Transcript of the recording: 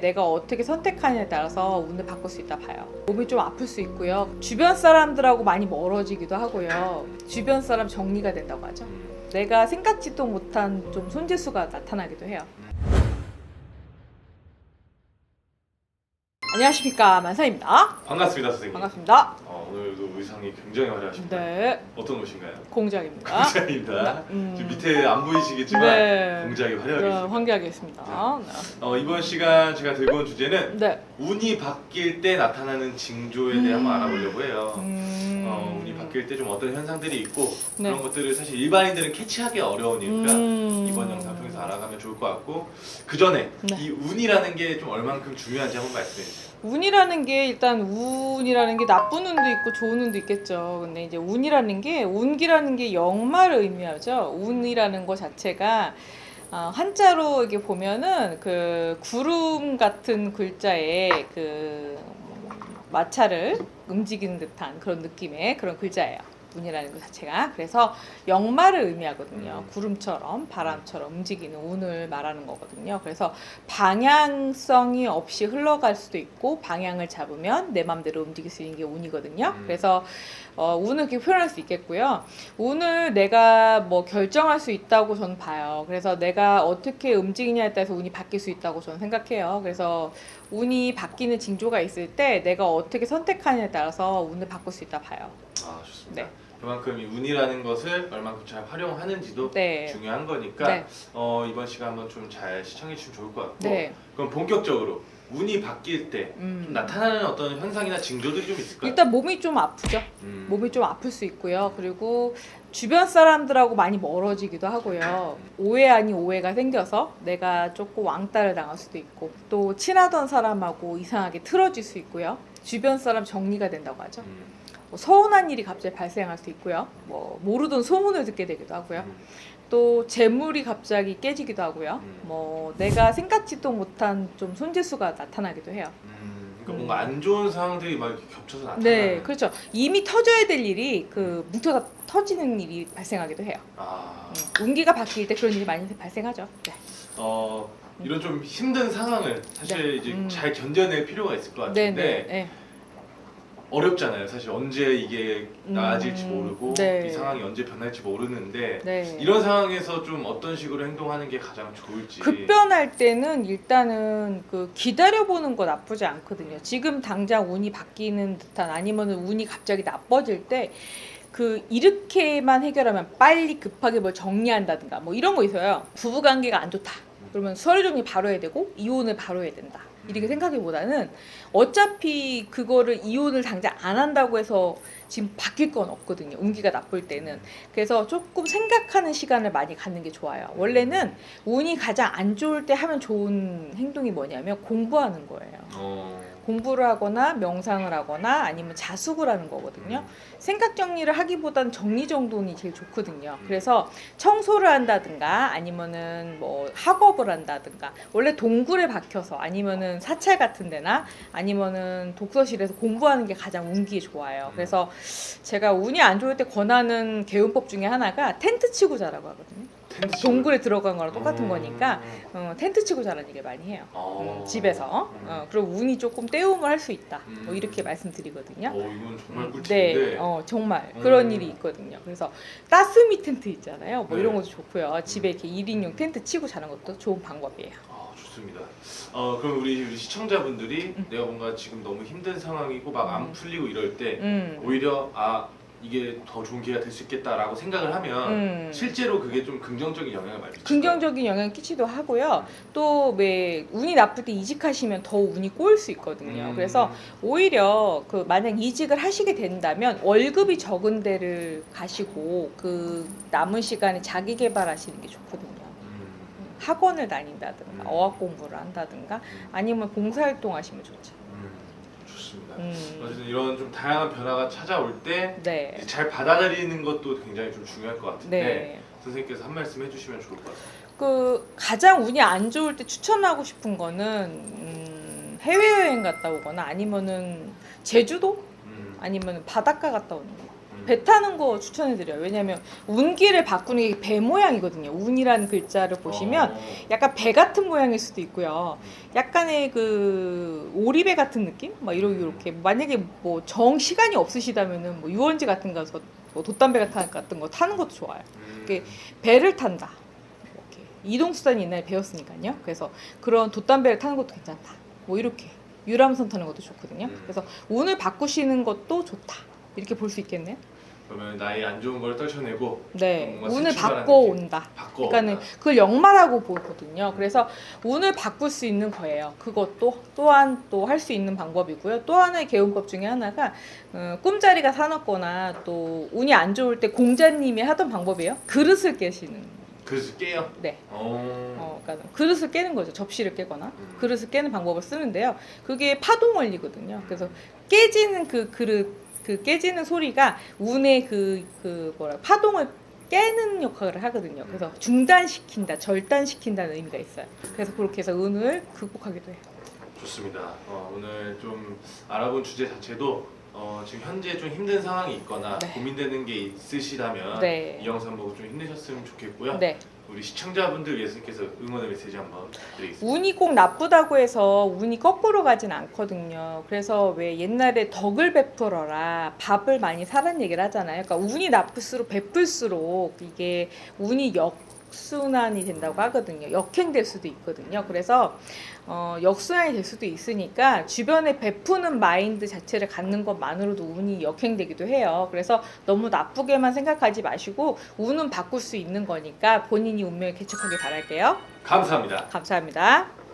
내가 어떻게 선택하냐에 따라서 운을 바꿀 수 있다 봐요. 몸이 좀 아플 수 있고요. 주변 사람들하고 많이 멀어지기도 하고요. 주변 사람 정리가 된다고 하죠. 내가 생각지도 못한 좀 손재수가 나타나기도 해요. 안녕하십니까 만사입니다. 반갑습니다 선생님. 반갑습니다. 어, 오늘도 의상이 굉장히 화려하십니다. 네, 어떤 옷인가요? 공작입니다. 공작입니다. 음. 지금 밑에 안 보이시겠지만 네. 공작이 화려하게 네, 있습니다. 환기하겠습니다. 어, 이번 시간 제가 들고 온 주제는 네. 운이 바뀔 때 나타나는 징조에 대해 음. 한번 알아보려고 해요. 음. 어, 운이 바뀔 때 좀 어떤 현상들이 있고 네. 그런 것들을 사실 일반인들은 캐치하기 어려우니까 음. 이번 영상 통해서 알아가면 좋을 것 같고 그 전에 네. 이 운이라는 게 좀 얼만큼 중요한지 한번 말씀해 주세요. 운이라는 게 일단 운이라는 게 나쁜 운도 있고 좋은 운도 있겠죠. 근데 이제 운이라는 게 운기라는 게 영마를 의미하죠. 운이라는 것 자체가 어, 한자로 이게 보면은 그 구름 같은 글자에 그 마차를 움직이는 듯한 그런 느낌의 그런 글자예요. 운이라는 것 자체가 그래서 영마를 의미하거든요. 음. 구름처럼 바람처럼 움직이는 운을 말하는 거거든요. 그래서 방향성이 없이 흘러갈 수도 있고 방향을 잡으면 내 마음대로 움직일 수 있는 게 운이거든요. 음. 그래서 어, 운을 이렇게 표현할 수 있겠고요. 운을 내가 뭐 결정할 수 있다고 저는 봐요. 그래서 내가 어떻게 움직이냐에 따라서 운이 바뀔 수 있다고 저는 생각해요. 그래서 운이 바뀌는 징조가 있을 때 내가 어떻게 선택하냐에 따라서 운을 바꿀 수 있다 봐요. 아 좋습니다. 네. 그만큼 이 운이라는 것을 얼만큼 잘 활용하는지도 네. 중요한 거니까 네. 어, 이번 시간 한번 좀 잘 시청해 주시면 좋을 것 같고 네. 그럼 본격적으로 운이 바뀔 때좀 음. 나타나는 어떤 현상이나 징조들이 좀 있을까요? 일단 몸이 좀 아프죠. 음. 몸이 좀 아플 수 있고요. 그리고 주변 사람들하고 많이 멀어지기도 하고요. 오해 아닌 오해가 생겨서 내가 조금 왕따를 당할 수도 있고 또 친하던 사람하고 이상하게 틀어질 수 있고요. 주변 사람 정리가 된다고 하죠. 음. 뭐 서운한 일이 갑자기 발생할 수 있고요. 뭐 모르던 소문을 듣게 되기도 하고요. 음. 또 재물이 갑자기 깨지기도 하고요. 음. 뭐 내가 생각지도 못한 좀 손재수가 나타나기도 해요. 음. 그러니까 뭔가 안 좋은 상황들이 막 이렇게 겹쳐서 나타나는 네, 그렇죠. 이미 터져야 될 일이 그 뭉쳐서 터지는 일이 발생하기도 해요. 아, 음, 운기가 바뀔 때 그런 일이 많이 발생하죠. 네. 어, 이런 좀 힘든 상황을 사실 네. 이제 음. 잘 견뎌낼 필요가 있을 것 네, 같은데 네, 네. 어렵잖아요. 사실 언제 이게 나아질지 음, 모르고 네. 이 상황이 언제 변할지 모르는데 네. 이런 상황에서 좀 어떤 식으로 행동하는 게 가장 좋을지 급변할 때는 일단은 그 기다려보는 거 나쁘지 않거든요. 지금 당장 운이 바뀌는 듯한 아니면 운이 갑자기 나빠질 때 그 이렇게만 해결하면 빨리 급하게 뭘 정리한다든가 뭐 이런 거 있어요. 부부 관계가 안 좋다. 그러면 서류 정리 바로 해야 되고 이혼을 바로 해야 된다. 이렇게 음. 생각하기보다는 어차피 그거를 이혼을 당장 안 한다고 해서 지금 바뀔 건 없거든요. 운기가 나쁠 때는. 그래서 조금 생각하는 시간을 많이 갖는 게 좋아요. 원래는 운이 가장 안 좋을 때 하면 좋은 행동이 뭐냐면 공부하는 거예요. 어, 공부를 하거나 명상을 하거나 아니면 자숙을 하는 거거든요. 생각 정리를 하기보단 정리정돈이 제일 좋거든요. 음. 그래서 청소를 한다든가 아니면은 뭐 학업을 한다든가 원래 동굴에 박혀서 아니면은 사찰 같은 데나 아니면은 독서실에서 공부하는 게 가장 운기에 좋아요. 음. 그래서 제가 운이 안 좋을 때 권하는 개운법 중에 하나가 텐트 치고 자라고 하거든요. 텐트 동굴에 들어간 거랑 똑같은 음. 거니까 어, 텐트 치고 자라는 얘기를 많이 해요. 어. 음, 집에서 음. 어, 그리고 운이 조금 떼움을 할 수 있다. 뭐 음. 이렇게 말씀드리거든요. 어, 이건 정말 음, 꿀팁인데 네, 어, 정말 그런 음. 일이 있거든요. 그래서 따스미 텐트 있잖아요. 뭐 네. 이런 것도 좋고요. 집에 이렇게 1인용 텐트 치고 자는 것도 좋은 방법이에요. 아, 좋습니다. 어, 그럼 우리, 우리 시청자분들이 음. 내가 뭔가 지금 너무 힘든 상황이고 막안 음. 풀리고 이럴 때 음, 오히려 아 이게 더 좋은 기회가 될 수 있겠다라고 생각을 하면 음. 실제로 그게 좀 긍정적인 영향을 많이 미치죠. 긍정적인 영향 끼치도 하고요. 또 왜 운이 나쁠 때 이직하시면 더 운이 꼬일 수 있거든요. 음. 그래서 오히려 그 만약 이직을 하시게 된다면 월급이 적은 데를 가시고 그 남은 시간에 자기 개발하시는 게 좋거든요. 음, 학원을 다닌다든가 음. 어학 공부를 한다든가 음, 아니면 봉사활동 하시면 좋죠. 음, 좋습니다. 음. 어쨌든 이런 좀 다양한 변화가 찾아올 때 네. 잘 받아들이는 것도 굉장히 좀 중요할 것 같은데 네. 선생님께서 한 말씀 해주시면 좋을 것 같아요. 그 가장 운이 안 좋을 때 추천하고 싶은 거는 음, 해외 여행 갔다 오거나 아니면은 제주도 음, 아니면 바닷가 갔다 오는 거. 음, 배 타는 거 추천해드려요. 왜냐하면 운기를 바꾸는 게 배 모양이거든요. 운이라는 글자를 보시면 어. 약간 배 같은 모양일 수도 있고요. 약간의 그 오리배 같은 느낌? 막 이렇게 이렇게 만약에 뭐 정 시간이 없으시다면은 뭐 유원지 같은 거서 뭐 돛담배 같은 거 타는 것도 좋아요. 음. 이게 배를 탄다. 이렇게 이동 수단이 옛날에 배웠으니까요. 그래서 그런 돛담배를 타는 것도 괜찮다. 뭐 이렇게 유람선 타는 것도 좋거든요. 음. 그래서 운을 바꾸시는 것도 좋다. 이렇게 볼 수 있겠네요. 그러면 나의 안 좋은 걸 떨쳐내고 네, 뭔가 운을 출발하는 바꿔 느낌. 온다. 바꿔. 그러니까는 그걸 역마라고 보거든요. 그래서 운을 바꿀 수 있는 거예요. 그것도 또한 또 할 수 있는 방법이고요. 또 하나의 개운법 중에 하나가 어, 꿈자리가 사납거나 또 운이 안 좋을 때 공자님이 하던 방법이에요. 그릇을 깨시는. 그래서 깨요. 네. 어. 어, 그러니까 그릇을 깨는 거죠. 접시를 깨거나 음. 그릇을 깨는 방법을 쓰는데요. 그게 파동 원리거든요. 그래서 깨지는 그 그릇 그 깨지는 소리가 운의 그, 그 뭐라 파동을 깨는 역할을 하거든요. 그래서 중단시킨다, 절단시킨다는 의미가 있어요. 그래서 그렇게 해서 운을 극복하기도 해요. 좋습니다. 어, 오늘 좀 알아본 주제 자체도 어, 지금 현재 좀 힘든 상황이 있거나 네. 고민되는 게 있으시다면 네. 이 영상 보고 좀 힘내셨으면 좋겠고요. 네. 우리 시청자분들 위해서께서 응원의 메시지 한번 드리겠습니다. 운이 꼭 나쁘다고 해서 운이 거꾸로 가진 않거든요. 그래서 왜 옛날에 덕을 베풀어라, 밥을 많이 사라는 얘기를 하잖아요. 그러니까 운이 나쁠수록 베풀수록 이게 운이 역 순환이 된다고 하거든요. 역행될 수도 있거든요. 그래서 어, 역순환이 될 수도 있으니까 주변에 베푸는 마인드 자체를 갖는 것만으로도 운이 역행되기도 해요. 그래서 너무 나쁘게만 생각하지 마시고 운은 바꿀 수 있는 거니까 본인이 운명을 개척하길 바랄게요. 감사합니다. 감사합니다.